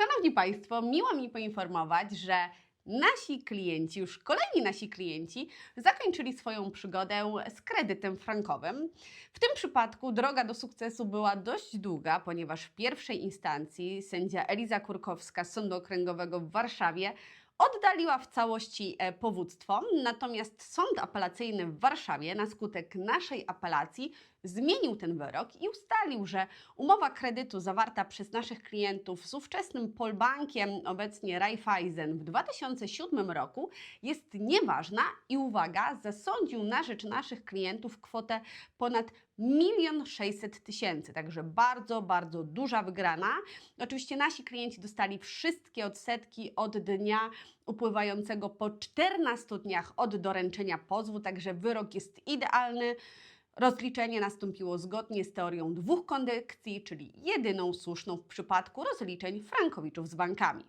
Szanowni Państwo, miło mi poinformować, że nasi klienci, już kolejni nasi klienci, zakończyli swoją przygodę z kredytem frankowym. W tym przypadku droga do sukcesu była dość długa, ponieważ w pierwszej instancji sędzia Eliza Kurkowska z Sądu Okręgowego w Warszawie oddaliła w całości e, powództwo, natomiast Sąd Apelacyjny w Warszawie na skutek naszej apelacji zmienił ten wyrok i ustalił, że umowa kredytu zawarta przez naszych klientów z ówczesnym Polbankiem, obecnie Raiffeisen w 2007 roku jest nieważna i uwaga, zasądził na rzecz naszych klientów kwotę ponad 1 600 tysięcy, także bardzo, bardzo duża wygrana. Oczywiście nasi klienci dostali wszystkie odsetki od dnia upływającego po 14 dniach od doręczenia pozwu, także wyrok jest idealny. Rozliczenie nastąpiło zgodnie z teorią dwóch kondykcji, czyli jedyną słuszną w przypadku rozliczeń frankowiczów z bankami.